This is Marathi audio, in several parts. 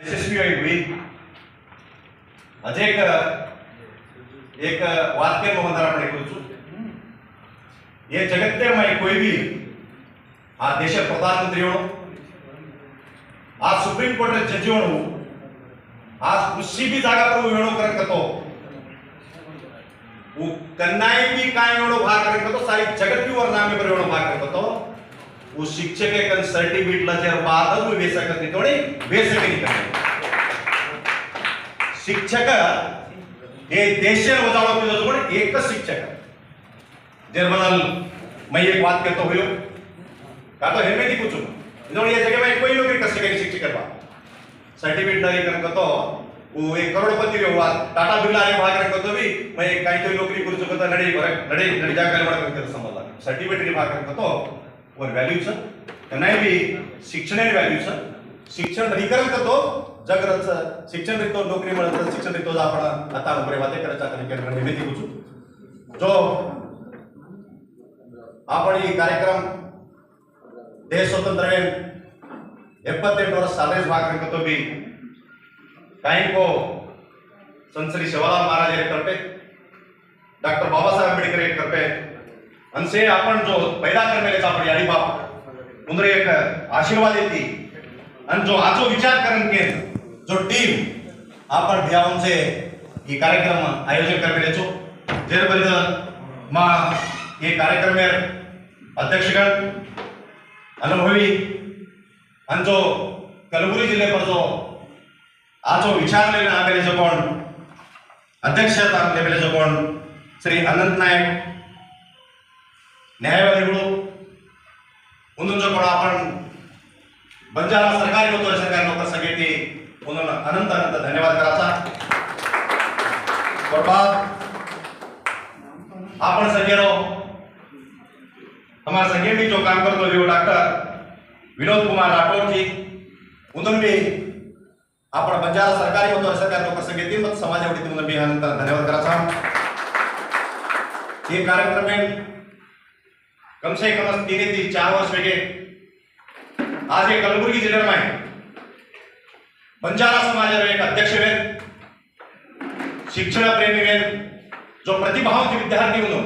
यशस्वी होईल अजय एक एक वाक्य म्हणणार आपण ऐकूचू हे जगत्ते माई कोई भी ಆ ದೇಶ ಪ್ರಧಾನಮಂತ್ರಿಗಳು ಆ ಸುಪ್ರೀಂ ಕೋರ್ಟ್ ಜಡ್ಜಿಗಳು ಆ कुशी भी जागा पर वेणो करत करतो वो कन्नाई भी काय वेणो भाग करत करतो सारी जगत भी वर नामे पर वेणो भाग करत करतो वो शिक्षक एक सर्टिफिकेट ला जर बाद करते थोडी बेसा केली शिक्षक हे देशाला वजावळ केलं पण एकच शिक्षक। जर म्हणाल मैं एक बात कहता हूँ का तो हेमे दी कुछ इन्होंने ये जगह में कोई लोग कर सके शिक्षक करवा सर्टिफिकेट डाली कर तो वो एक करोड़पति व्यवहार टाटा बिर्ला ने भाग रखो तो भी, मैं एक काही तो नौकरी करू शकत नडे नडे नडे जागा बडा करत समजला सर्टिफिकेट भाग रखो तो वर व्हॅल्यू छ नाही बी शिक्षणाने व्हॅल्यू छ शिक्षण रिकरण करतो जगरच शिक्षण रितो नोकरी मिळत शिक्षण रितो आपण आता बरे वाते करायचा कार्यक्रम निर्मिती कुचू जो आपण ಈ ಕಾರ್ಯಕ್ರಮ ದೇಶ स्वतंत्र ಎಪ್ಪತ್ತೆಂಟು ವರ್ಷ ಸಾಧನೆ ಭಾಗ करतो भी काही को संत श्री शिवलाल महाराज एक करते डॉक्टर बाबासाहेब आंबेडकर एक आणि अनसे आपण जो पैदा करमेले आपण याडी बाप. मुंद्रे एक आशीर्वाद येते. आणि जो आजो विचार करण के जो टीम आपण भियावूनचे ही कार्यक्रम आयोजन करमेले छो जेरबद्दल मा हे कार्यक्रम अध्यक्षगण अनुभवी आणि जो कलबुरी जिल्हे पर जो आजो विचार विचारलेले आलेले जो कोण अध्यक्ष आलेले जो कोण श्री अनंत नायक न्यायवादी म्हणून जो आपण बंजारा सरकारी होतो सरकारी लोक सगळे ते अनंत अनंत धन्यवाद करायचा बरबाद आपण सगळे हमारे संगे जो काम करतो हो डॉक्टर विनोद कुमार राठौर जी उन्होंने भी आपण बंजारा सरकारी होतो सरकार लोक संगे ती मग समाज एवढी तुम्हाला धन्यवाद करायचा ये कार्यक्रम आहे कम से कम तीन तीन चार वर्ष वेगे आज ये कलबुर्गी जिल्ह्यात आहे बंजारा समाजाचे एक अध्यक्ष वेद शिक्षण प्रेमी वे जो प्रतिभावंत विद्यार्थी म्हणून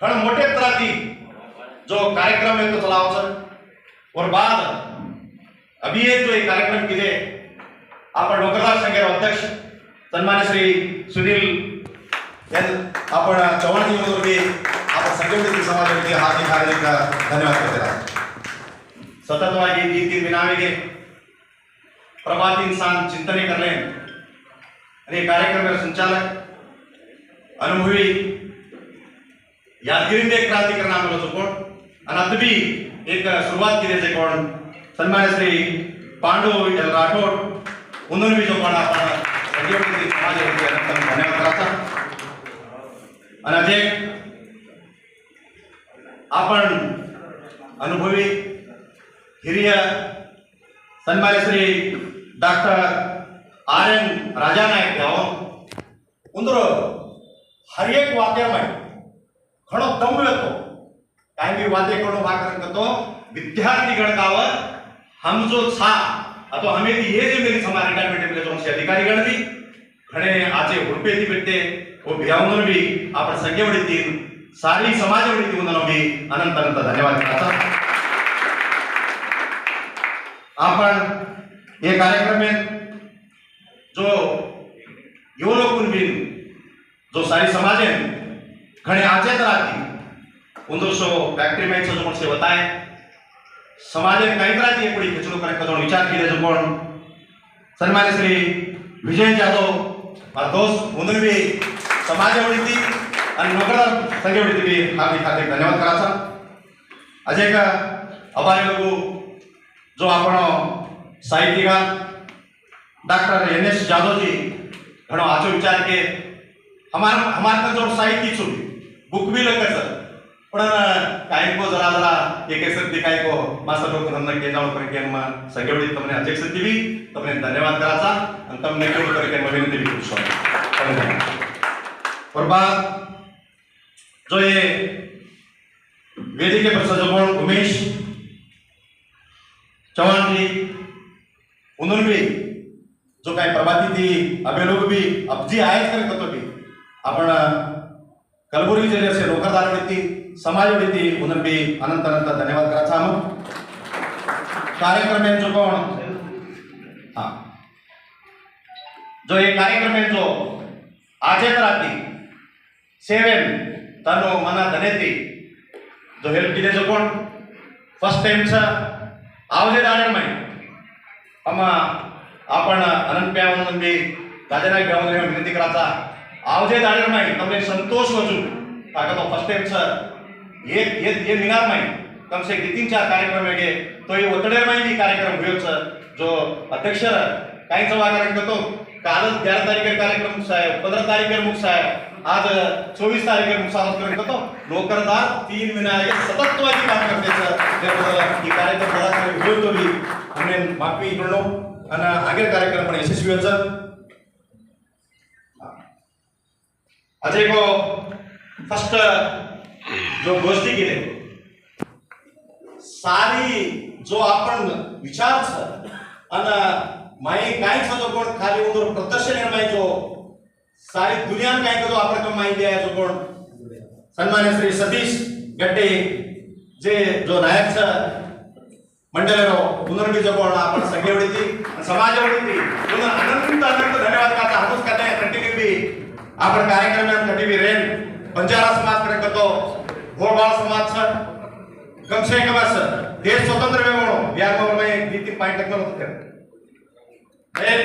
खण मोठे तराती जो कार्यक्रम है तो चलाव और बाद अभी ये जो एक कार्यक्रम किए आपण डोकरदार संघेर अध्यक्ष सन्मान्य श्री सुनील यां- आपण चव्हाण जी ಸಂಘಟಿತ ಸಮಾಜಕ್ಕೆ ಹಾಕಿ ಕಾರ್ಯಕ್ಕೆ ಧನ್ಯವಾದ ಸತತವಾಗಿ ನೀತಿ ವಿನಾಮಿಗೆ ಪ್ರಭಾತಿ ಇನ್ಸಾನ್ ಚಿಂತನೆ ಕರ್ಲೇನ್ અને કાર્યક્રમના સંચાલક અનુભવી યાદગીરી એક ક્રાંતિકર નામ લો છો કોણ અને અદ બી એક શરૂઆત કરી છે કોણ સન્માન શ્રી પાંડવ એલ રાઠોડ ઉંદર બીજો પણ આપણા સહયોગથી સમાજ ધન્યવાદ કરતા અને આજે आपण अनुभवी हिरिय सन्मान्य Shri doctor R N Raja Nayak आहोत उंदरो हर एक वाद्य में घणो दम येतो काय वाद्य करून भाकरण करतो? विद्यार्थी गणकावर हम जो छा अतो हमें ये जो मेरी हमारे रिटायरमेंट में जो अधिकारी गण थी घणे आजे हुड़पे थी बिटते वो भियाउनर भी आपण संज्ञा वड़ी ಸಾರಿ वडीतील म्हणून भी अनंत ಅನಂತ धन्यवाद करायचा आपण हे कार्यक्रम में जो युवलोकून बिन जो सारी समाज है घणे आचेत राहती. उंदर सो फॅक्टरी मॅच जो कोण से बताए समाज में काही राहती है पुढे खिचडू करायचा जो विचार केले जो कोण सन्मान्य श्री विजय जाधव माझा दोस्त उंदर भी समाजावडी ती आणि नोकरदार संघेवडी ती हार्दिक हार्दिक धन्यवाद करायचा अजय का अभारी लोक जो आपण साहित्यिका doctor N S Jadhav ji घणो आचो विचार के हमार हमारे जो साहित्य छु बुक भी लग सर पण काही को जरा जरा एक एक सत्य काही को मास्टर लोक नंद के जाऊन कर के म सगेवडी तुमने अध्यक्ष सत्य भी तुमने धन्यवाद कराचा आणि तुमने केवळ कर के विनंती भी करू और बात जो ये वेदिके पर सजोगोण उमेश चव्हाण जी उन्होंने भी जो काही प्रभाती ती अभे लोक बी अब्जी आहेच करीत होतो बी आपण कलबुर्गी जिल्ह्याचे नोकरदार ती समाज ती म्हणून बी अनंत अनंत धन्यवाद करायचा मग कार्यक्रम आहे जो कोण हा जो हे तानो मना धनेती। जो हेल्प किले जो कोण? फर्स्ट टाइम सा आवजे दाडण माही आम्हा आपण अनंतप्यावन म्हणजे राजाराय गावले विनंती कराचा आवजे दाडण माही तमने संतोष वजू ताका तो फर्स्ट टाइम सा ये ये ये मिनार माही कम से तीन चार कार्यक्रम वेगळे। तो ये हे ओतडेर भी कार्यक्रम होयोच जो अध्यक्ष काहींचा कार्यक्रम तो कालच ग्यारह तारीखेर कार्यक्रम साहेब पंधरा तारीखेर मुख साहेब। आज चोवीस तारखेला साजरा करत. होतो नोकरदार तीन विनायक सतत तुम्हाची काम करते कार्यक्रम बड़ा होईल तो भी हमने इकडलो आणि आगे कार्यक्रम पण यशस्वी होत सर. अजय को फर्स्ट जो गोष्टी केले सारी जो आपण विचार आणि माई काहीच जो कोण खाली उतर प्रदर्शन माई जो सारी दुनिया में आएगा तो आप रकम माइंड है जो कौन? सन्मान श्री सतीश गट्टे जे जो नायक छ मंडल रो उन्होंने भी जो कौन आप रकम संगीत थी समाज बड़ी थी उन्होंने अनंत दिन धन्यवाद का था हम उसका तय करती भी। थी आप रकम कार्यक्रम में हम करती भी रहें बंजारा समाज पर रखते हो भोरबाल समाज छ कम से कम बस देश स्वतंत्र में बोलो व्यापार में नीति पाइंट करना होता है। एक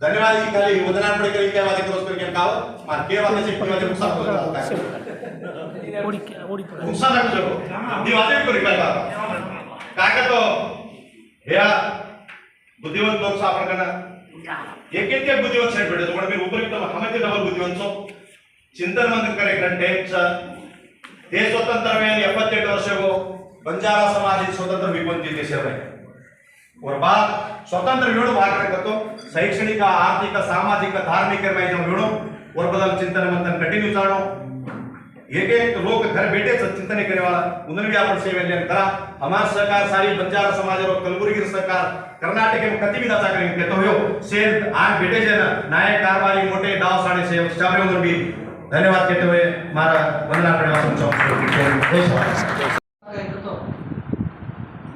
धन्यवाद की खाली वदनान पडे करी काय वादे क्रॉस करके काव मार के वादे से के वादे मुसा को ओडी ओडी मुसा ना करो दी वादे करी काय बाबा काय का तो या बुद्धिवंत लोक सापर करना एक एक के बुद्धिवंत सेट भेटे तो पण मी ऊपर एकदम हमें ते डबल बुद्धिवंत सो चिंतन मंदिर करे घंटे च देश स्वतंत्र में 78 वर्ष को बंजारा समाज स्वतंत्र विपंची देश है और बात स्वतंत्र मिळून भाग करतो शैक्षणिक आर्थिक सामाजिक धार्मिक मिळून और बदल चिंतन मंथन कंटिन्यू चालू। एक एक लोग घर बैठे चिंतन करने वाला उन्हें भी आपण सेवा लेन करा। हमारा सरकार सारी बंजारा समाज और कलबुर्गी सरकार कर्नाटक में कति भी दाचा करेंगे कहते हो शेर आज बैठे जन। ना नायक कारवारी मोटे दाव साढ़े से स्टाफे उन्हें भी। धन्यवाद कहते हुए हमारा वंदना प्रणाम काय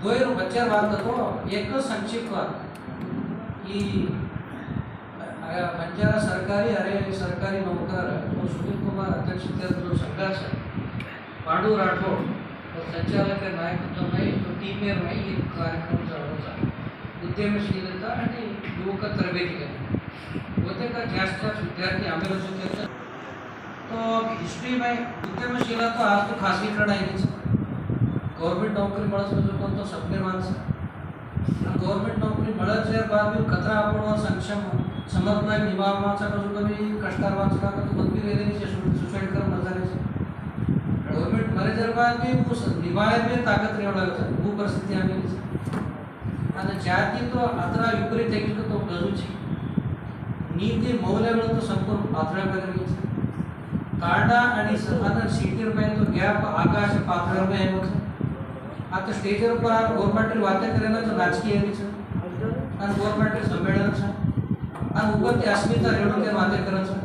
दोन बच्चार बात करतो एकच संक्षिप्त बात की अ, बंजारा सरकारी अरे सरकारी नोकर तो सुनील कुमार अध्यक्षतेचा जो संघाच आहे पांडू राठोड तो संचालक नायकत्वामध्ये तो टीमेर नाही एक कार्यक्रम चालवचा उद्यमशीलता आणि युवक तरबेती करणे होते का जास्त विद्यार्थी आम्ही रचून त्याचं तो हिस्ट्री में उद्यमशीलता तो आज तो खासगीकरण ગવર્મેન્ટ નોકરી મળે છે જો કોઈ તો સભ્યવાન છે ગવર્મેન્ટ નોકરી મળે છે બાદ કતરા આપણો સંક્ષેમ સમર્પણ નિભાવવા છે કશું કભી કષ્ટાર વાંચવા તો બંધી રહી રહી છે સુસાઇડ કરવા મજા છે ગવર્મેન્ટ મળે ત્યારબાદ બી ઉસ નિભાવે બી તાકાત રહેવા છે ભૂ પરિસ્થિતિ આવેલી છે અને જ્યાંથી તો આતરા વિપરીત થઈ ગયું તો ગજુ છે નીતિ મૌલ્યಗಳು તો સંપૂર્ણ પાત્ર બની છે કાંડા અને સહાના સીટીર પાસે તો ગેપ આકાશ પાત્ર મેં એવો છે આખા સ્ટેજ ઉપર ગવર્મેન્ટની વાત કરેલા તો રાજકીય છે અને ગવર્મેન્ટ સંમેલન છે અને ઉપરથી અસ્મિતા રેડો કે વાત કરે છે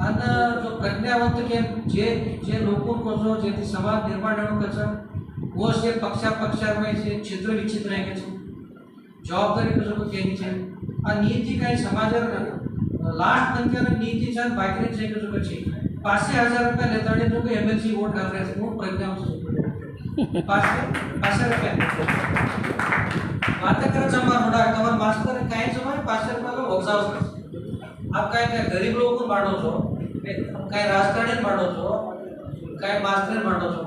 અને જો પ્રજ્ઞાવંત કે જે જે લોકો કહો છો જેથી સમાજ નિર્માણ રેડો કે છે વો છે પક્ષા પક્ષામાં છે છિદ્ર વિચિત્ર રહે છે જવાબદારી કશું કેની છે આ નીતિ કાંઈ સમાજ લાસ્ટ તંત્રની નીતિ છે બાકી છે કે છે પાસે હજાર રૂપિયા લેતાડી તો કે એમએલસી વોટ કરે છે હું પ્રજ્ઞાવંત पाचशे रुपये. आता कर जमा हो रहा मास्टर मास्टर काय जमा पाचशे रुपयाला होगा आप काय काय गरीब लोक मांडवतो काय राजकारणी मांडवतो काय मास्टर मांडवतो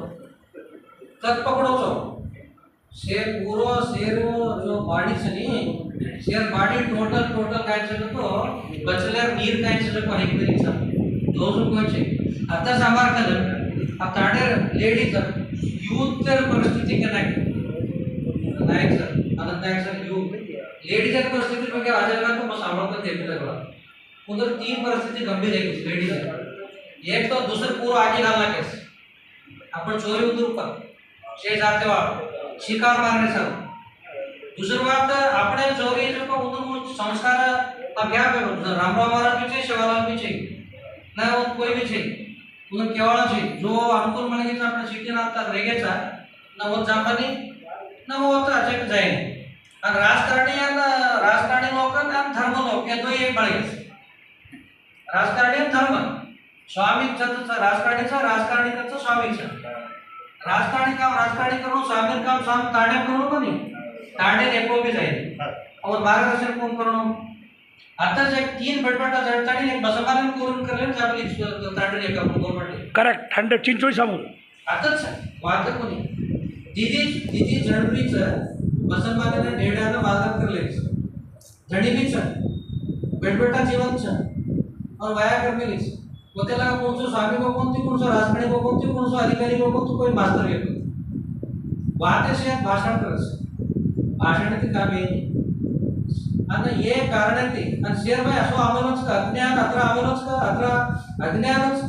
तक पकडवतो. शेर पूरो शेर जो बाडी छे शेर बाडी टोटल टोटल काय छे तो बचलर नीर काय छे तो काही करी छे दोज कोई छे आता सामार कलर अब ताडे यूथ तर परिस्थिती का नाही Nayak sir Anand Nayak sir youth लेडीजच्या परिस्थिती ಬಗ್ಗೆ राजाला तो मग सांभाळता ते बघा उधर तीन परिस्थिती गंभीर आहे लेडीज एक तो दुसरं पूर्व आगे घालना केस आपण चोरी उतरू पण शे जाते वा शिकार मारणे सर दुसरं बात આપણે ચોરી જો ઉતરું संस्कार अब क्या करो रामराव महाराज भी छे शिवालाल भी छे ना वो कोई भी छे म्हणून केवळ जो अनुकूल मणगेचा आपल्या सिटी ना आता रेगेचा ना वो जापानी ना वो अचक जाईल आणि राजकारणी आणि राजकारणी लोक आणि धर्म लोक या दोन एक बळगेच राजकारणी आणि धर्म. स्वामीचा राजकारणीचा राजकारणीचं स्वामीचं. राजकारणी काम राजकारणी करून स्वामी काम स्वामी ताणे करून कोणी ताणे एकोपी जाईल. और मार्गदर्शन कोण करणं? आताच एक तीन बटबटा जडतानी एक बसपालन करून करले आपली तांडणी एका गव्हर्नमेंट करेक्ट हंड्रेड चिंचोळी समोर आताच वाद कोणी? दिदी दिदी झडपीच बसपालन ढेड्यानं वादक करले. झडीबीच बेटबेटा जीवन छ और वाया करमेलीच वो त्याला कोणचं स्वामी को कोणती कोणचं राजकारणी को कोणती कोणचं अधिकारी को कोणतं कोणी मास्तर येतो? वाटेशे भाषण करस भाषण ते काम येईल અને એ કારણેથી અને શેરભાઈ આસો આવેલો જ અજ્ઞાન અત્ર આવેલો જ અત્ર અજ્ઞાન જ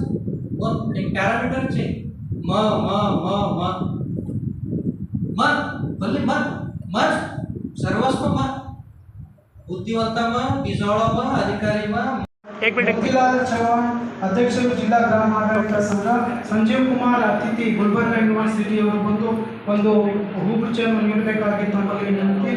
એક પેરામીટર છે મ મ મ મ મન ભલે મન મન સર્વસ્વ મન બુદ્ધિવત્તામાં બીજોળામાં અધિકારીમાં એક મિનિટ મોતીલાલ ચૌહાણ ಅಧ್ಯಕ್ಷರು ಜಿಲ್ಲಾ ಗ್ರಾಮ ಆಡಳಿತ ಸಂಘ ಸಂಜೀವ್ ಕುಮಾರ್ ಅತಿಥಿ ಗುಲ್ಬರ್ಗಾ ಯೂನಿವರ್ಸಿಟಿಯವರು ಬಂದು ಒಂದು ಹೂಗುಚ್ಛವನ್ನು ನೀಡಬೇಕಾಗಿ ತಮ್ಮಲ್ಲಿ ವಿನಂತಿ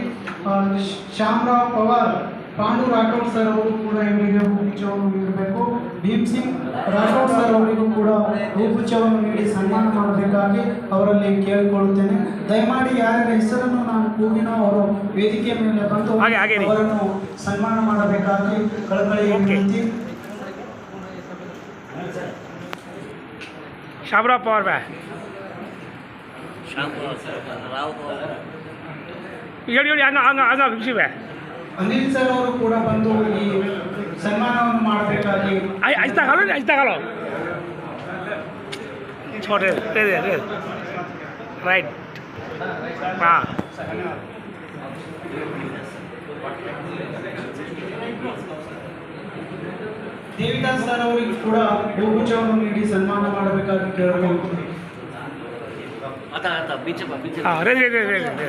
ಶ್ಯಾಮರಾವ್ ಪವಾರ್ ಪಾಂಡು ರಾಠೋಡ್ ಸರ್ ಅವರು ಕೂಡ ಇವರಿಗೆ ಹೂಗುಚ್ಛವನ್ನು ನೀಡಬೇಕು. ಭೀಮ್ ಸಿಂಗ್ ರಾಠೋಡ್ ಸರ್ ಅವರಿಗೂ ಕೂಡ ಹೂಗುಚ್ಛವನ್ನು ನೀಡಿ ಸನ್ಮಾನ ಮಾಡಬೇಕಾಗಿ ಅವರಲ್ಲಿ ಕೇಳಿಕೊಳ್ಳುತ್ತೇನೆ. ದಯಮಾಡಿ ಯಾರ ಹೆಸರನ್ನು ನಾನು ಕೂಗಿನ ಅವರ ವೇದಿಕೆ ಮೇಲೆ ಬಂದು ಅವರನ್ನು ಸನ್ಮಾನ ಮಾಡಬೇಕಾಗಿ ಕಳಕಳಿ ವಿನಂತಿ. ಶಾಮರಾವ್ ಪವಾರ್ ರಾವ್ ಹೇಳಿ ಹೇಳಿ ಹಂಗ ಹಂಗ ಹಂಗ ವಿಷಯ ಬෑ ಅನಿಲ್ ಸರ್ ಅವರು ಕೂಡ ಬಂದು ಈ ಸನ್ಮಾನವನ್ನು ಮಾಡಬೇಕಾಗಿ ಐ ಐಸ್ತಾ घालो ना ऐसता घालो छोटे दे दे दे राईट हां ದೇವಿದಾಸ್ ಸರ್ ಅವರಿಗೂ ಕೂಡ ಹೂಗುಚ್ಛವನ್ನು ನೀಡಿ ಸನ್ಮಾನ ಮಾಡಬೇಕಾಗಿ ಕೇಳಿಕೊಳ್ಳುತ್ತೀನಿ आता आता बीच बीच हां रे रे रे रे रे